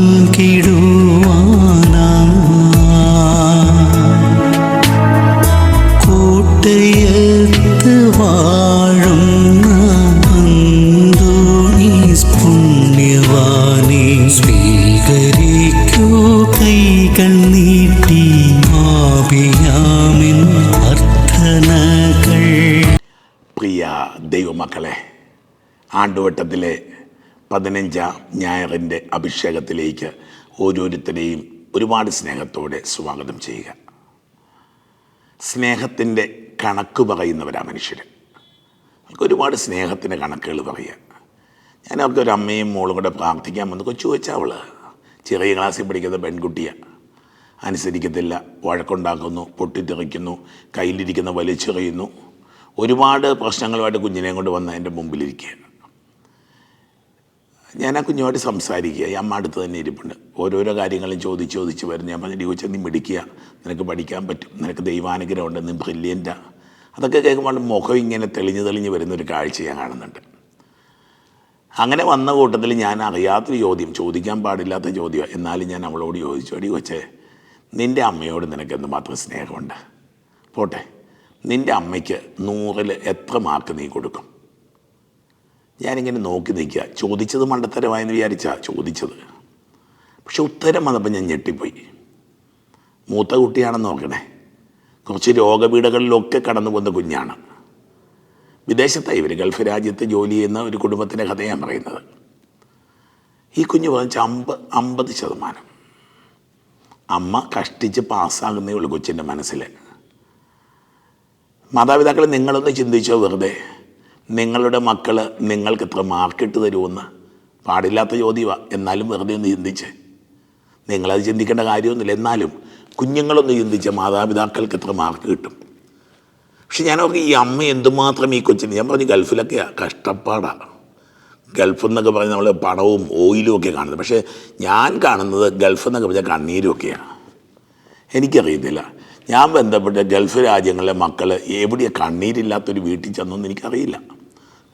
നൽകിടുവാനാ കോട്ടയത്ത് വാഴുന്ന അന്തോണീസ് പുണ്യവാനെ സ്വീകരിക്കൂ കൈകൾ നീട്ടി ആപിയാമിൻ അർത്ഥനകൾ പ്രിയ ദൈവമക്കളെ ആണ്ടുവട്ടത്തിലെ പതിനഞ്ചാം ഞായറിന്റെ അഭിഷേകത്തിലേക്ക് ഓരോരുത്തരെയും ഒരുപാട് സ്നേഹത്തോടെ സ്വാഗതം ചെയ്യുക. സ്നേഹത്തിന്റെ കണക്ക് പറയുന്നവരാ മനുഷ്യർ അവർക്ക് ഒരുപാട് സ്നേഹത്തിന്റെ കണക്കുകൾ പറയുക ഞാൻ അവർക്ക് ഒരു അമ്മയും മോളും കൂടെ പ്രാർത്ഥിക്കാൻ വന്ന്. കൊച്ചു വെച്ചാൽ അവൾ. ചെറിയ ക്ലാസ്സിൽ പഠിക്കുന്ന പെൺകുട്ടിയാണ് അനുസരിക്കത്തില്ല. വഴക്കുണ്ടാക്കുന്നു പൊട്ടിത്തെറിക്കുന്നു കയ്യിലിരിക്കുന്ന വലിച്ചെറിയുന്നു. ഒരുപാട് പ്രശ്നങ്ങളുമായിട്ട് കുഞ്ഞിനെയും കൊണ്ട് വന്ന് എന്റെ മുമ്പിലിരിക്കുകയാണ്. ഞാൻ ആ കുഞ്ഞുമായിട്ട് സംസാരിക്കുക. ഈ അമ്മ അടുത്ത് തന്നെ ഇരിപ്പുണ്ട്. ഓരോരോ കാര്യങ്ങളും ചോദിച്ച് ചോദിച്ച് വരും. ഞാൻ പറഞ്ഞു ചോദിച്ചാൽ നീ മിടിക്കുക നിനക്ക് പഠിക്കാൻ പറ്റും. നിനക്ക് ദൈവാനുഗ്രഹമുണ്ട്. നീ ബ്രില്യന്റ അതൊക്കെ കേൾക്കുമ്പോൾ മുഖം ഇങ്ങനെ തെളിഞ്ഞ് തെളിഞ്ഞ് വരുന്നൊരു കാഴ്ച ഞാൻ കാണുന്നുണ്ട്. അങ്ങനെ വന്ന കൂട്ടത്തിൽ ഞാൻ അറിയാത്തൊരു ചോദ്യം ചോദിക്കാൻ പാടില്ലാത്ത ചോദ്യം എന്നാലും ഞാൻ അവളോട് ചോദിച്ചു അടി കൊച്ചേ നിന്റെ അമ്മയോട് നിനക്ക് എന്തുമാത്രം സ്നേഹമുണ്ട്? പോട്ടെ. നിന്റെ അമ്മയ്ക്ക് നൂറിൽ എത്ര മാർക്ക് നീ കൊടുക്കും? ഞാനിങ്ങനെ നോക്കി നിൽക്കുക. ചോദിച്ചത് മണ്ടത്തരമായെന്ന് വിചാരിച്ചാ ചോദിച്ചത്. പക്ഷെ ഉത്തരം വന്നപ്പോൾ ഞാൻ ഞെട്ടിപ്പോയി. മൂത്ത കുട്ടിയാണെന്ന് നോക്കണേ. കുറച്ച് രോഗപീഠകളിലൊക്കെ കടന്നു പോകുന്ന കുഞ്ഞാണ്. വിദേശത്താണ് ഇവർ ഗൾഫ് രാജ്യത്ത് ജോലി ചെയ്യുന്ന ഒരു കുടുംബത്തിന്റെ കഥയാണ് പറയുന്നത്. ഈ കുഞ്ഞ് പറഞ്ഞ അമ്പ അമ്പത് ശതമാനം. അമ്മ കഷ്ടിച്ച് പാസ്സാകുന്നേ ഉള്ളൂ കൊച്ചിന്റെ മനസ്സിൽ മാതാപിതാക്കളെ നിങ്ങളൊന്ന് ചിന്തിച്ചോ വെറുതെ? നിങ്ങളുടെ മക്കൾ നിങ്ങൾക്ക് ഇത്ര മാർക്കിട്ട് തരുമെന്ന് പാടില്ലാത്ത ചോദ്യമാണ് എന്നാലും വെറുതെ ഒന്ന് ചിന്തിച്ച്. നിങ്ങളത് ചിന്തിക്കേണ്ട കാര്യമൊന്നുമില്ല. എന്നാലും കുഞ്ഞുങ്ങളൊന്ന് ചിന്തിച്ച മാതാപിതാക്കൾക്ക് ഇത്ര മാർക്ക് കിട്ടും. പക്ഷെ ഞാനൊക്കെ ഈ അമ്മ എന്തുമാത്രം ഈ കൊച്ചിന് ഞാൻ പറഞ്ഞു ഗൾഫിലൊക്കെയാണ് കഷ്ടപ്പാടാണ് ഗൾഫ് എന്നൊക്കെ പറഞ്ഞ് നമ്മൾ പണവും ഓയിലും ഒക്കെ കാണുന്നത്. പക്ഷേ ഞാൻ കാണുന്നത് ഗൾഫ് എന്നൊക്കെ പറഞ്ഞാൽ കണ്ണീരും ഒക്കെയാണ് എനിക്കറിയത്തില്ല. ഞാൻ ബന്ധപ്പെട്ട ഗൾഫ് രാജ്യങ്ങളിലെ മക്കൾ എവിടെയാണ് കണ്ണീരില്ലാത്തൊരു വീട്ടിൽ ചെന്നൊന്നും എനിക്കറിയില്ല.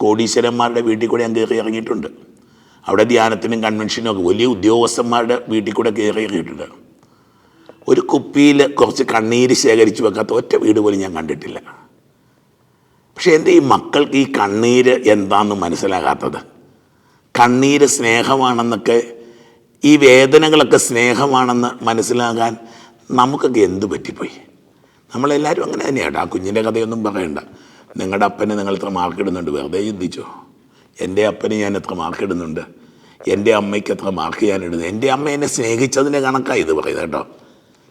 കോടീശ്വരന്മാരുടെ വീട്ടിൽ കൂടെ ഞാൻ കയറി ഇറങ്ങിയിട്ടുണ്ട് അവിടെ ധ്യാനത്തിനും കൺവെൻഷനും ഒക്കെ വലിയ ഉദ്യോഗസ്ഥന്മാരുടെ വീട്ടിൽ കൂടെ കയറി ഇറങ്ങിയിട്ടുണ്ട് ഒരു കുപ്പിയിൽ കുറച്ച് കണ്ണീര് ശേഖരിച്ച് വെക്കാത്ത ഒറ്റ വീട് പോലും ഞാൻ കണ്ടിട്ടില്ല. പക്ഷേ എന്റെ ഈ മക്കൾക്ക് ഈ കണ്ണീര് എന്താണെന്ന് മനസ്സിലാകാത്തത്? കണ്ണീര് സ്നേഹമാണെന്നൊക്കെ ഈ വേദനകളൊക്കെ സ്നേഹമാണെന്ന് മനസ്സിലാകാൻ നമുക്കൊക്കെ എന്ത് പറ്റിപ്പോയി? നമ്മളെല്ലാവരും അങ്ങനെ തന്നെയാണ് ആ കുഞ്ഞിന്റെ കഥയൊന്നും പറയണ്ട. നിങ്ങളുടെ അപ്പനെ നിങ്ങൾ എത്ര മാർക്ക് ഇടുന്നുണ്ട്. വെറുതെ ചിന്തിച്ചോ. എന്റെ അപ്പനെ ഞാൻ എത്ര മാർക്ക് ഇടുന്നുണ്ട്. എന്റെ അമ്മയ്ക്ക് എത്ര മാർക്ക് ഞാൻ ഇടുന്നു. എന്റെ അമ്മ എന്നെ സ്നേഹിച്ചതിന്റെ കണക്കാണ് ഇത് പറയുന്നത് കേട്ടോ.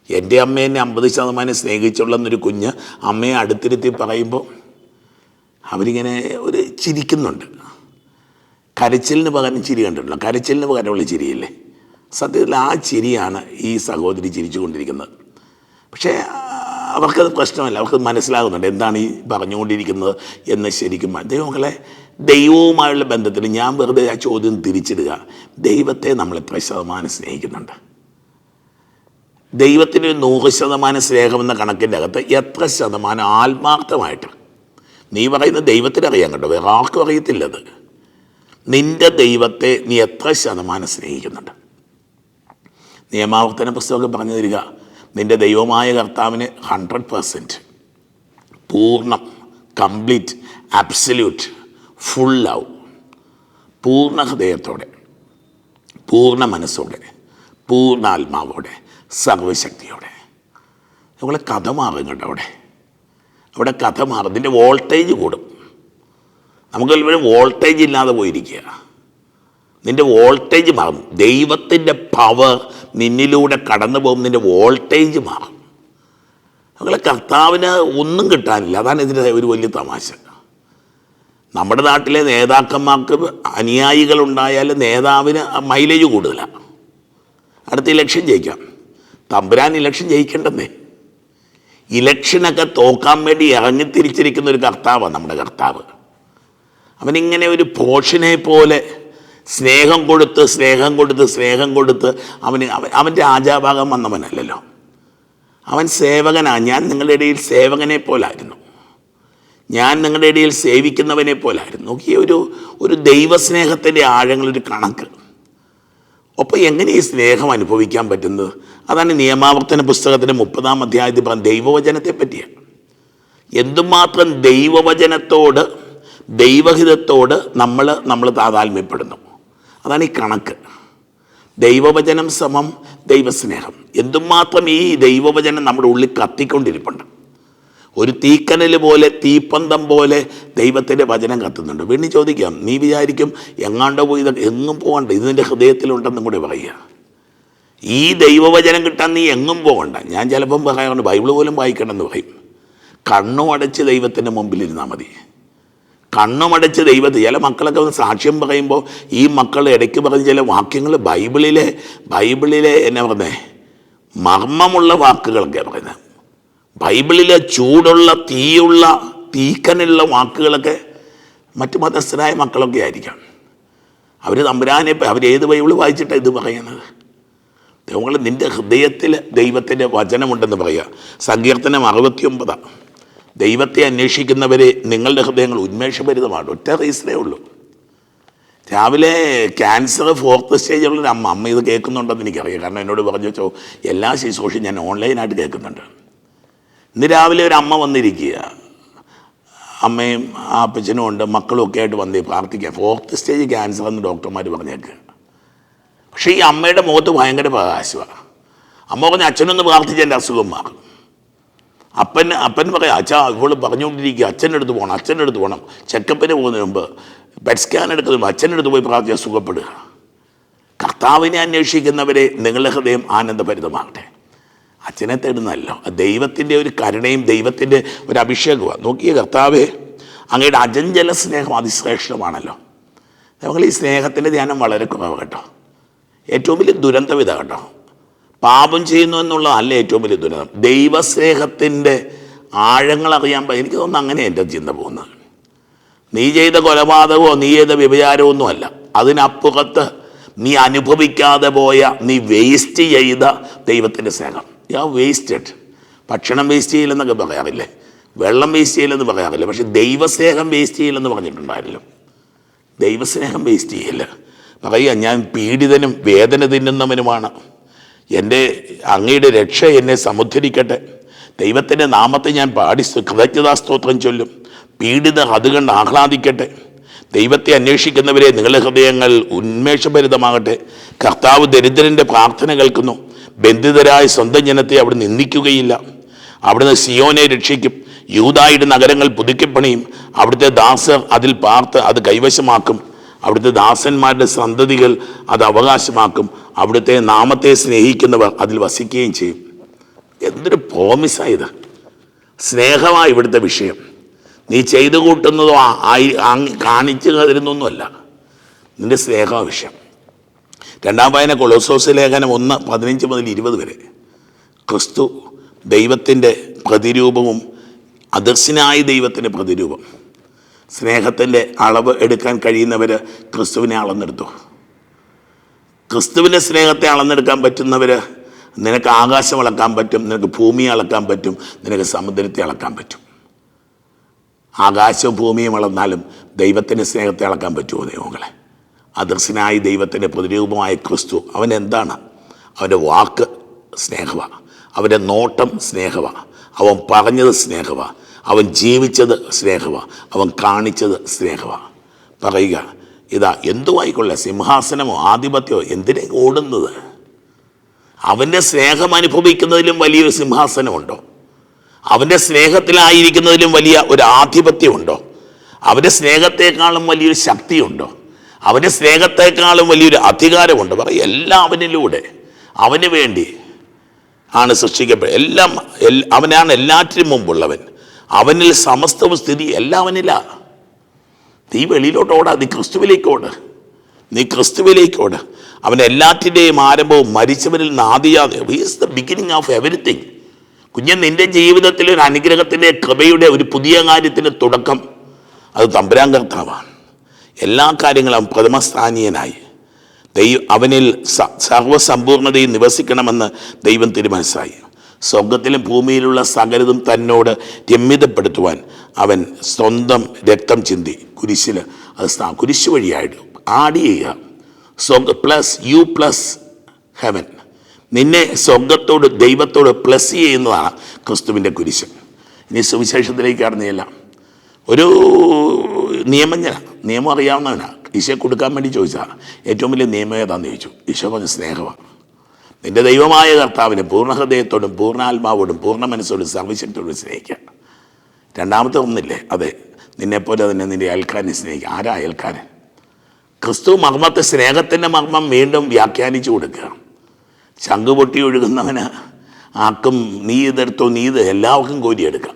എന്റെ അമ്മ എന്നെ അമ്പത് ശതമാനം സ്നേഹിച്ചുള്ളെന്നൊരു കുഞ്ഞ് അമ്മയെ അടുത്തിരുത്തി പറയുമ്പോൾ അവരിങ്ങനെ ഒരു ചിരിക്കുന്നുണ്ട്. കരച്ചിലിന് പകരം ചിരി കണ്ടിട്ടുണ്ടോ? കരച്ചിലിന് പകരമുള്ള ചിരിയില്ലേ? സത്യത്തിൽ ആ ചിരിയാണ് ഈ സഹോദരി ചിരിച്ചുകൊണ്ടിരിക്കുന്നത്. പക്ഷേ അവർക്കത് പ്രശ്നമല്ല അവർക്ക് മനസ്സിലാകുന്നുണ്ട് എന്താണ് ഈ പറഞ്ഞുകൊണ്ടിരിക്കുന്നത് എന്ന് ശരിക്കും ദൈവമക്കളെ ദൈവവുമായുള്ള ബന്ധത്തിൽ ഞാൻ വെറുതെ ആ ചോദ്യം തിരിച്ചിടുക. ദൈവത്തെ നമ്മൾ എത്ര ശതമാനം സ്നേഹിക്കുന്നുണ്ട്? ദൈവത്തിന് ഒരു നൂറ് ശതമാനം സ്നേഹമെന്ന കണക്കിന്റെ അകത്ത് എത്ര ശതമാനം ആത്മാർത്ഥമായിട്ട്? നീ പറയുന്ന ദൈവത്തിന് അറിയാൻ കേട്ടോ വേറെ ആർക്കും അറിയത്തില്ലത് നിന്റെ ദൈവത്തെ നീ എത്ര ശതമാനം സ്നേഹിക്കുന്നുണ്ട്? നിയമാവർത്തന പുസ്തകമൊക്കെ പറഞ്ഞു തരിക. നിന്റെ ദൈവമായ കർത്താവിന് ഹൺഡ്രഡ് പെർസെന്റ് പൂർണം കംപ്ലീറ്റ് അബ്സല്യൂട്ട് ഫുൾ ലവ് പൂർണ ഹൃദയത്തോടെ പൂർണ മനസ്സോടെ പൂർണ ആത്മാവോടെ സർവശക്തിയോടെ നമ്മളെ കഥ മാറും കേട്ടോ അവിടെ. അവിടെ കഥ മാറും. ഇതിന്റെ വോൾട്ടേജ് കൂടും. നമുക്ക് ഇവിടെ വോൾട്ടേജ് ഇല്ലാതെ പോയിരിക്കുക നിന്റെ വോൾട്ടേജ് മാറും. ദൈവത്തിന്റെ പവർ നിന്നിലൂടെ കടന്നു പോകും നിന്റെ വോൾട്ടേജ് മാറും. നമ്മളെ കർത്താവിന് ഒന്നും കിട്ടാനില്ല. അതാണ് ഇതിന്റെ ഒരു വലിയ തമാശ. നമ്മുടെ നാട്ടിലെ നേതാക്കന്മാർക്ക് അനുയായികളുണ്ടായാൽ നേതാവിന് മൈലേജ് കൂടുതലാണ് അടുത്ത ഇലക്ഷൻ ജയിക്കാം. തമ്പുരാൻ ഇലക്ഷൻ ജയിക്കേണ്ടെന്നേ. ഇലക്ഷനൊക്കെ തോക്കാൻ വേണ്ടി ഇറങ്ങി തിരിച്ചിരിക്കുന്ന ഒരു കർത്താവാണ് നമ്മുടെ കർത്താവ്. അവനിങ്ങനെ ഒരു പോഷനെ പോലെ സ്നേഹം കൊടുത്ത് സ്നേഹം കൊടുത്ത് സ്നേഹം കൊടുത്ത് അവന് അവൻ ആജാഭാഗം വന്നവനല്ലല്ലോ. അവൻ സേവകനാണ് ഞാൻ നിങ്ങളുടെ ഇടയിൽ സേവകനെ പോലായിരുന്നു. ഞാൻ നിങ്ങളുടെ ഇടയിൽ സേവിക്കുന്നവനെ പോലായിരുന്നു. നോക്കിയ ഒരു ഒരു ദൈവസ്നേഹത്തിന്റെ ആഴങ്ങളൊരു കണക്ക്. ഒപ്പം എങ്ങനെ ഈ സ്നേഹം അനുഭവിക്കാൻ പറ്റുന്നത്? അതാണ് നിയമാവർത്തന പുസ്തകത്തിന്റെ മുപ്പതാം അധ്യായത്തിൽ പറഞ്ഞ ദൈവവചനത്തെ പറ്റിയാണ് എന്തുമാത്രം ദൈവവചനത്തോട് ദൈവഹിതത്തോട് നമ്മൾ നമ്മൾ താതാത്മ്യപ്പെടുന്നു? അതാണ് ഈ കണക്ക്. ദൈവവചനം സമം ദൈവസ്നേഹം. എന്തുമാത്രം ഈ ദൈവവചനം നമ്മുടെ ഉള്ളിൽ കത്തിക്കൊണ്ടിരിപ്പുണ്ട്. ഒരു തീക്കനൽ പോലെ തീപ്പന്തം പോലെ ദൈവത്തിന്റെ വചനം കത്തുന്നുണ്ട്. വീണ്ടും ചോദിക്കാം നീ വിചാരിക്കും എങ്ങാണ്ടോ പോയി എങ്ങും പോകണ്ട ഇത് നിന്റെ ഹൃദയത്തിലുണ്ടെന്നും കൂടെ പറയുക. ഈ ദൈവവചനം കിട്ടാൻ നീ എങ്ങും പോകണ്ട ഞാൻ ചിലപ്പം പറയാറുണ്ട് ബൈബിൾ പോലും വായിക്കണമെന്ന് പറയും. കണ്ണും അടച്ച് ദൈവത്തിന്റെ മുമ്പിലിരുന്നാൽ മതി. കണ്ണുമടച്ച് ദൈവത്തെ. ചില മക്കളൊക്കെ ഒന്ന് സാക്ഷ്യം പറയുമ്പോൾ ഈ മക്കൾ ഇടയ്ക്ക് പറഞ്ഞ ചില വാക്യങ്ങൾ ബൈബിളിലെ ബൈബിളിലെ എന്നാ പറഞ്ഞേ മർമ്മമുള്ള വാക്കുകളൊക്കെ പറയുന്നത്. ബൈബിളിലെ ചൂടുള്ള തീയുള്ള തീക്കനുള്ള വാക്കുകളൊക്കെ മറ്റു മതസ്ഥരായ മക്കളൊക്കെ ആയിരിക്കാം. അവർ തമ്പുരാനെ അവർ ഏത് ബൈബിൾ വായിച്ചിട്ടാണ് ഇത് പറയുന്നത്? ദൈവങ്ങൾ നിന്റെ ഹൃദയത്തിൽ ദൈവത്തിന്റെ വചനമുണ്ടെന്ന് പറയുക. സങ്കീർത്തനം അറുപത്തിയൊമ്പതാണ് ദൈവത്തെ അന്വേഷിക്കുന്നവരെ നിങ്ങളുടെ ഹൃദയങ്ങൾ ഉന്മേഷഭരിതമാണ് ഒറ്റ റീസണേ ഉള്ളൂ. രാവിലെ ക്യാൻസർ ഫോർത്ത് സ്റ്റേജുള്ളൊരു അമ്മ അമ്മ ഇത് കേൾക്കുന്നുണ്ടെന്ന് എനിക്കറിയാം. കാരണം എന്നോട് പറഞ്ഞു വെച്ചോ എല്ലാ ശുശ്രൂഷയും ഞാൻ ഓൺലൈനായിട്ട് കേൾക്കുന്നുണ്ട്. ഇന്ന് രാവിലെ ഒരു അമ്മ വന്നിരിക്കുക. അമ്മയും ആ അപ്പച്ചനും ഉണ്ട് മക്കളും ഒക്കെ ആയിട്ട് വന്ന് പ്രാർത്ഥിക്കുക. ഫോർത്ത് സ്റ്റേജ് ക്യാൻസർ എന്ന് ഡോക്ടർമാർ പറഞ്ഞേക്ക്. പക്ഷേ ഈ അമ്മയുടെ മുഖത്ത് ഭയങ്കര പ്രകാശമാണ്. അമ്മ പറഞ്ഞ അച്ഛനൊന്ന് പ്രാർത്ഥിച്ച് എന്റെ അസുഖം മാറും. അപ്പൻ അപ്പൻ പറയാം അച്ഛാ ഇവൾ പറഞ്ഞുകൊണ്ടിരിക്കുക. അച്ഛന്റെ അടുത്ത് പോകണം അച്ഛന്റെ അടുത്ത് പോകണം. ചെക്കപ്പിന് പോകുന്നതിന് മുമ്പ് ബെഡ് സ്കാൻ എടുക്കുന്നതിന് അച്ഛന്റെ അടുത്ത് പോയി പ്രാർത്ഥിച്ചാൽ സുഖപ്പെടുക. കർത്താവിനെ അന്വേഷിക്കുന്നവരെ നിങ്ങളുടെ ഹൃദയം ആനന്ദഭരിതമാകട്ടെ. അച്ഛനെ തേടുന്നല്ലോ ദൈവത്തിന്റെ ഒരു കരുണയും ദൈവത്തിന്റെ ഒരു അഭിഷേകമാണ് നോക്കിയ കർത്താവ് അങ്ങയുടെ അജഞ്ചല സ്നേഹം അതിശ്രേഷ്ഠമാണല്ലോ. നമ്മൾ ഈ സ്നേഹത്തിന്റെ ധ്യാനം വളരെ കുറവ് കേട്ടോ. ഏറ്റവും വലിയ ദുരന്തം ഇതാ കേട്ടോ. പാപം ചെയ്യുന്നു എന്നുള്ളതല്ല ഏറ്റവും വലിയ ദുരിതം ദൈവസ്നേഹത്തിന്റെ ആഴങ്ങൾ അറിയാൻ എനിക്ക് തോന്നുന്നു അങ്ങനെ എന്റെ ചിന്ത പോകുന്നത്. നീ ചെയ്ത കൊലപാതകമോ നീ ചെയ്ത വ്യഭിചാരമോ ഒന്നുമല്ല അതിനപ്പുറത്ത് നീ അനുഭവിക്കാതെ പോയ നീ വേസ്റ്റ് ചെയ്ത ദൈവത്തിന്റെ സ്നേഹം. യാ വേസ്റ്റഡ് ഭക്ഷണം വേസ്റ്റ് ചെയ്യില്ലെന്നൊക്കെ പറയാറില്ലേ? വെള്ളം വേസ്റ്റ് ചെയ്യില്ലെന്ന് പറയാറില്ല? പക്ഷെ ദൈവസ്നേഹം വേസ്റ്റ് ചെയ്യില്ലെന്ന് പറഞ്ഞിട്ടുണ്ടായിരുന്നു ദൈവസ്നേഹം വേസ്റ്റ് ചെയ്യില്ല. പറയുക ഞാൻ പീഡിതനും വേദന തിന്നുന്നവനുമാണ്. എന്റെ അങ്ങയുടെ രക്ഷ എന്നെ സമുദ്ധരിക്കട്ടെ. ദൈവത്തിന്റെ നാമത്തെ ഞാൻ പാടി കൃതജ്ഞതാ സ്തോത്രം ചൊല്ലും. പീഡിത അതുകൊണ്ട് ആഹ്ലാദിക്കട്ടെ. ദൈവത്തെ അന്വേഷിക്കുന്നവരെ നിങ്ങളുടെ ഹൃദയങ്ങൾ ഉന്മേഷഭരിതമാകട്ടെ. കർത്താവ് ദരിദ്രന്റെ പ്രാർത്ഥന കേൾക്കുന്നു. ബന്ധിതരായ സ്വന്തം ജനത്തെ അവിടെ നിന്ദിക്കുകയില്ല. അവിടുന്ന് സിയോനെ രക്ഷിക്കും. യൂതായുടെ നഗരങ്ങൾ പുതുക്കിപ്പണിയും. അവിടുത്തെ ദാസർ അതിൽ പാർത്ത് അത് കൈവശമാക്കും. അവിടുത്തെ ദാസന്മാരുടെ സന്തതികൾ അത് അവകാശമാക്കും. അവിടുത്തെ നാമത്തെ സ്നേഹിക്കുന്നവർ അതിൽ വസിക്കുകയും ചെയ്യും. എന്തൊരു പ്രോമിസായത് സ്നേഹമാണ് ഇവിടുത്തെ വിഷയം. നീ ചെയ്തു കൂട്ടുന്നതോ ആയി- കാണിച്ചു തരുന്നൊന്നുമല്ല. നിന്റെ സ്നേഹമാണ് വിഷയം. രണ്ടാം വായന കൊളോസോസ് ലേഖനം ഒന്ന് പതിനഞ്ച് മുതൽ ഇരുപത് വരെ. ക്രിസ്തു ദൈവത്തിന്റെ പ്രതിരൂപവും അദർശനായ ദൈവത്തിന്റെ പ്രതിരൂപം. സ്നേഹത്തിന്റെ അളവ് എടുക്കാൻ കഴിയുന്നവർ ക്രിസ്തുവിനെ അളന്നെടുത്തു. ക്രിസ്തുവിന്റെ സ്നേഹത്തെ അളന്നെടുക്കാൻ പറ്റുന്നവർ നിനക്ക് ആകാശം അളക്കാൻ പറ്റും നിനക്ക് ഭൂമിയെ അളക്കാൻ പറ്റും നിനക്ക് സമുദ്രത്തെ അളക്കാൻ പറ്റും. ആകാശവും ഭൂമിയും അളന്നാലും ദൈവത്തിന്റെ സ്നേഹത്തെ അളക്കാൻ പറ്റുമോ ദൈവങ്ങളെ? അദർശനായ ദൈവത്തിന്റെ പ്രതിരൂപമായ ക്രിസ്തു അവൻ എന്താണ്? അവന്റെ വാക്ക് സ്നേഹമാണ്. അവന്റെ നോട്ടം സ്നേഹമാണ്. അവൻ പറഞ്ഞത് സ്നേഹമാണ്. അവൻ ജീവിച്ചത് സ്നേഹമാണ് അവൻ കാണിച്ചത് സ്നേഹമാണ് പറയുക ഇതാ എന്തുമായിക്കൊള്ളെ സിംഹാസനമോ ആധിപത്യമോ എന്തിനെ ഓടുന്നത്? അവന്റെ സ്നേഹം അനുഭവിക്കുന്നതിലും വലിയൊരു സിംഹാസനമുണ്ടോ? അവന്റെ സ്നേഹത്തിലായിരിക്കുന്നതിലും വലിയ ഒരു ആധിപത്യമുണ്ടോ? അവന്റെ സ്നേഹത്തെക്കാളും വലിയൊരു ശക്തിയുണ്ടോ? അവന്റെ സ്നേഹത്തെക്കാളും വലിയൊരു അധികാരമുണ്ട്? പറയും എല്ലാം അവനിലൂടെ. അവന് വേണ്ടി ആണ് സൃഷ്ടിക്കപ്പെടുക എല്ലാം അവനാണ് എല്ലാറ്റിനും മുമ്പുള്ളവൻ. അവനിൽ സമസ്തവും സ്ഥിതി എല്ലാം അവനില്ല നീ വെളിയിലോട്ട് ഓടാ നീ ക്രിസ്തുവിലേക്കോട് നീ ക്രിസ്തുവിലേക്കോട്. അവൻ എല്ലാറ്റിന്റെയും ആരംഭവും മരിച്ചവനിൽ ആദിയാതെ is the beginning of everything കുഞ്ഞൻ നിന്റെ ജീവിതത്തിലെ ഒരു അനുഗ്രഹത്തിന്റെ കൃപയുടെ ഒരു പുതിയ കാര്യത്തിന്റെ തുടക്കം. അത് തമ്പുരാൻ കർത്താവാണ് എല്ലാ കാര്യങ്ങളും പ്രഥമസ്ഥാനീയനായി. ദൈവം അവനിൽ സർവസമ്പൂർണതയും നിവസിക്കണമെന്ന് ദൈവം തിരുമനസ്സായി സ്വർഗത്തിലും ഭൂമിയിലുള്ള സകലതും തന്നോട് രമ്യതപ്പെടുത്തുവാൻ അവൻ സ്വന്തം രക്തം ചിന്തി. കുരിശിൽ അത് കുരിശ് വഴിയായിട്ട് ആഡ് ചെയ്യുക. സ്വർഗ പ്ലസ് യു പ്ലസ് ഹെവൻ നിന്നെ സ്വർഗത്തോട് ദൈവത്തോട് പ്ലസ് ചെയ്യുന്നതാണ് ക്രിസ്തുവിന്റെ കുരിശ്. ഇനി സുവിശേഷത്തിലേക്ക് കടന്നില്ല. ഒരു നിയമജ്ഞന നിയമം അറിയാവുന്നവനാണ് ഈശോയെ കൊടുക്കാൻ വേണ്ടി ചോദിച്ചതാണ്. ഏറ്റവും വലിയ നിയമം ഏതാണെന്ന് ചോദിച്ചു. ഈശോ പറഞ്ഞ സ്നേഹമാണ്. നിന്റെ ദൈവമായ കർത്താവിനെ പൂർണ ഹൃദയത്തോടും പൂർണ ആത്മാവോടും പൂർണ മനസ്സോടും സർവശക്തിയോടും സ്നേഹിക്കുക. രണ്ടാമത്തെ ഒന്നില്ലേ? അതെ. നിന്നെപ്പോലെ തന്നെ നിന്റെ അയൽക്കാരനെ സ്നേഹിക്കുക. ആരാ അയൽക്കാരൻ? ക്രിസ്തു മർമ്മത്തെ സ്നേഹത്തിന്റെ മർമ്മം വീണ്ടും വ്യാഖ്യാനിച്ചു കൊടുക്കുക. ശംഖ് പൊട്ടി ഒഴുകുന്നവന് ആർക്കും നീ എതിർത്തോ നീ ഇത് എല്ലാവർക്കും കോരിയെടുക്കാം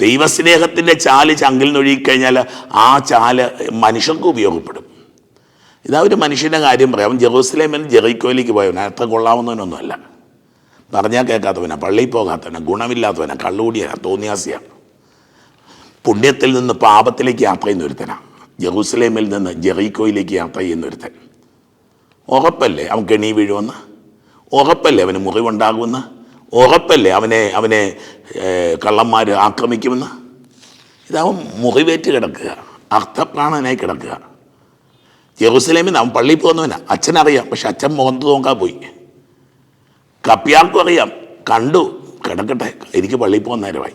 ദൈവസ്നേഹത്തിന്റെ ചാൽ ചങ്കിൽ നിന്നൊഴുകിക്കഴിഞ്ഞാൽ ആ ചാൽ മനുഷ്യർക്ക് ഉപയോഗപ്പെടും. ഇതാ ഒരു മനുഷ്യന്റെ കാര്യം പറയാം. അവൻ ജെറൂസലേമിൽ ജെറിക്കോയിലേക്ക് പോയവൻ അത്ര കൊള്ളാവുന്നവനൊന്നുമല്ല. പറഞ്ഞാൽ കേൾക്കാത്തവനാ. പള്ളിയിൽ പോകാത്തവനാ. ഗുണമില്ലാത്തവനാ. കള്ളുകൂടിയാണ് തോന്നിയാസിയാണ് പുണ്യത്തിൽ നിന്ന് പാപത്തിലേക്ക് യാത്ര ചെയ്യുന്ന ഒരുത്തനാണ് ജെറൂസലേമിൽ നിന്ന് ജെറിക്കോയിലേക്ക് യാത്ര ചെയ്യുന്ന ഒരുത്തൻ. ഉറപ്പല്ലേ അവൻ കെണി വീഴുമെന്ന്? ഉറപ്പല്ലേ അവന് മുറിവുണ്ടാകുമെന്ന്? ഉറപ്പല്ലേ അവനെ അവനെ കള്ളന്മാർ ആക്രമിക്കുമെന്ന്? ഇതവൻ മുറിവേറ്റ് കിടക്കുക. അർത്ഥപ്രാണനായി കിടക്കുക. ജെറൂസലേമിൽ അവൻ പള്ളിയിൽ പോകുന്നവനാ അച്ഛനറിയാം പക്ഷെ അച്ഛൻ മുഖത്ത് നോക്കാൻ പോയി. കപ്പിയാർക്കും അറിയാം കണ്ടു കിടക്കട്ടെ എനിക്ക് പള്ളിയിൽ പോകുന്ന നേരമായി.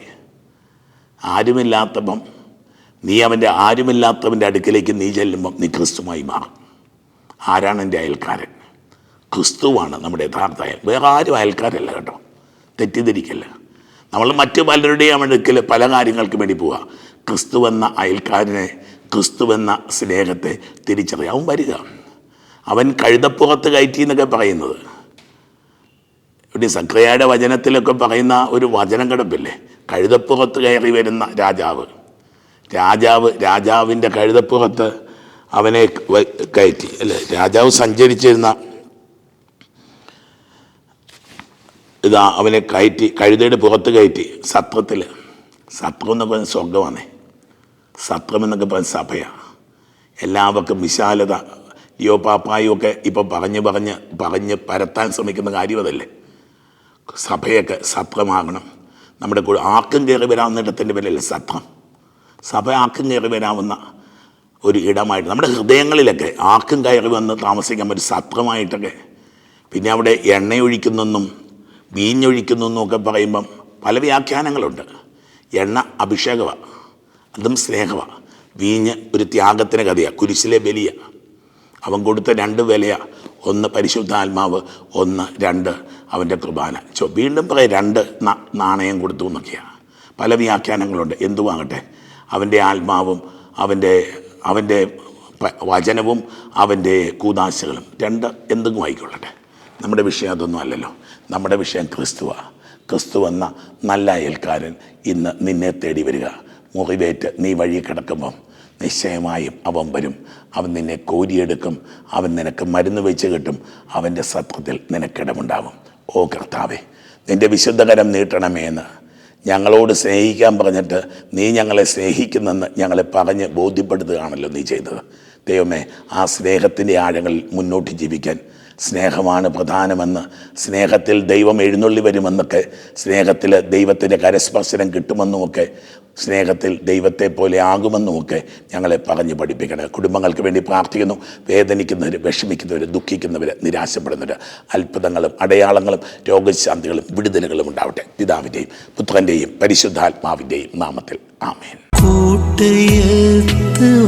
ആരുമില്ലാത്തപ്പം നീ അവന്റെ ആരുമില്ലാത്തവന്റെ അടുക്കിലേക്ക് നീ ചെല്ലുമ്പം നീ ക്രിസ്തുമായി മാറും. ആരാണ് എന്റെ അയൽക്കാരൻ? ക്രിസ്തുവാണ് നമ്മുടെ യഥാർത്ഥ വേറെ ആരും അയൽക്കാരല്ല കേട്ടോ. തെറ്റിദ്ധരിക്കല്ല. നമ്മൾ മറ്റു പലരുടെയും അടുക്കൽ പല കാര്യങ്ങൾക്കും വേണ്ടി പോവുക ക്രിസ്തു എന്ന അയൽക്കാരനെ ക്രിസ്തു എന്ന സ്നേഹത്തെ തിരിച്ചറിയാം. അവൻ വരിക. അവൻ കഴുതപ്പുറത്ത് കയറ്റി എന്നൊക്കെ പറയുന്നത്. ഇവിടെ സക്രിയയുടെ വചനത്തിലൊക്കെ പറയുന്ന ഒരു വചനം കിടപ്പില്ലേ? കഴുതപ്പുറത്ത് കയറി വരുന്ന രാജാവ്. രാജാവ് രാജാവിന്റെ കഴുതപ്പുറത്ത് അവനെ കയറ്റി. അല്ലേ? രാജാവ് സഞ്ചരിച്ചിരുന്ന ഇതാ അവനെ കയറ്റി കഴുതയുടെ പുറത്ത് കയറ്റി. സത്രത്തിൽ സത്രം എന്നൊക്കെ സ്വർഗമാണേ സത്രം എന്നൊക്കെ പറഞ്ഞ സഭയാണ് എല്ലാവർക്കും വിശാലത. ലിയോ പാപ്പായും ഒക്കെ ഇപ്പം പറഞ്ഞ് പറഞ്ഞ് പറഞ്ഞ് പരത്താൻ ശ്രമിക്കുന്ന കാര്യം അതല്ലേ? സഭയൊക്കെ സത്രമാകണം നമ്മുടെ കൂടെ ആർക്കും കയറി വരാവുന്ന ഇടത്തിന്റെ പേരല്ലേ സത്രം? സഭ ആർക്കും കയറി വരാവുന്ന ഒരു ഇടമായിട്ട് നമ്മുടെ ഹൃദയങ്ങളിലൊക്കെ ആർക്കും കയറി വന്ന് താമസിക്കാൻ ഒരു സത്രമായിട്ടൊക്കെ. പിന്നെ അവിടെ എണ്ണയൊഴിക്കുന്നെന്നും വീഞ്ഞൊഴിക്കുന്നെന്നും ഒക്കെ പറയുമ്പം പല വ്യാഖ്യാനങ്ങളുണ്ട്. എണ്ണ അഭിഷേകമാണ് അതും സ്നേഹമാണ്. വീഞ്ഞ് ഒരു ത്യാഗത്തിന് കഥയാണ് കുരിശിലെ ബലിയ. അവൻ കൊടുത്ത രണ്ട് വിലയാണ് ഒന്ന് പരിശുദ്ധാത്മാവ് ഒന്ന് രണ്ട് അവന്റെ കുർബാന. ചോ വീണ്ടും പറയും രണ്ട് നാണയം കൊടുത്തു എന്നൊക്കെയാണ് പല വ്യാഖ്യാനങ്ങളുണ്ട്. എന്തുവാങ്ങട്ടെ അവന്റെ ആത്മാവും അവന്റെ അവന്റെ വചനവും അവന്റെ കൂതാശകളും രണ്ട് എന്തെങ്കിലും ആയിക്കൊള്ളട്ടെ. നമ്മുടെ വിഷയം അതൊന്നും അല്ലല്ലോ. നമ്മുടെ വിഷയം ക്രിസ്തുവാണ് ക്രിസ്തു എന്ന നല്ല അയൽക്കാരൻ ഇന്ന് നിന്നെ തേടി വരിക. മുറിവേറ്റ് നീ വഴി കിടക്കുമ്പം നിശ്ചയമായും അവൻ വരും. അവൻ നിന്നെ കോരിയെടുക്കും. അവൻ നിനക്ക് മരുന്ന് വെച്ച് കിട്ടും. അവന്റെ സത്രത്തിൽ നിനക്കിടമുണ്ടാവും ഓ കർത്താവേ നിന്റെ വിശുദ്ധകരം നീട്ടണമേ എന്ന് ഞങ്ങളോട് സ്നേഹിക്കാൻ പറഞ്ഞിട്ട് നീ ഞങ്ങളെ സ്നേഹിക്കുന്നെന്ന് ഞങ്ങളെ പറഞ്ഞ് ബോധ്യപ്പെടുത്തുകയാണല്ലോ നീ ചെയ്തത്. ദൈവമേ ആ സ്നേഹത്തിന്റെ ആഴങ്ങളിൽ മുന്നോട്ട് ജീവിക്കാൻ സ്നേഹമാണ് പ്രധാനമെന്ന്. സ്നേഹത്തിൽ ദൈവം എഴുന്നള്ളി വരുമെന്നൊക്കെ സ്നേഹത്തിൽ ദൈവത്തിന്റെ കരസ്പർശനം കിട്ടുമെന്നുമൊക്കെ സ്നേഹത്തിൽ ദൈവത്തെ പോലെ ആകുമെന്നുമൊക്കെ ഞങ്ങളെ പറഞ്ഞ് പഠിപ്പിക്കണം. കുടുംബങ്ങൾക്ക് വേണ്ടി പ്രാർത്ഥിക്കുന്നു. വേദനിക്കുന്നവർ വിഷമിക്കുന്നവർ ദുഃഖിക്കുന്നവർ നിരാശപ്പെടുന്നവർ അത്ഭുതങ്ങളും അടയാളങ്ങളും രോഗശാന്തികളും വിടുതലുകളും ഉണ്ടാവട്ടെ. പിതാവിന്റെയും പുത്രന്റെയും പരിശുദ്ധാത്മാവിന്റെയും നാമത്തിൽ. ആമേൻ. കൂട്ടയത്ത്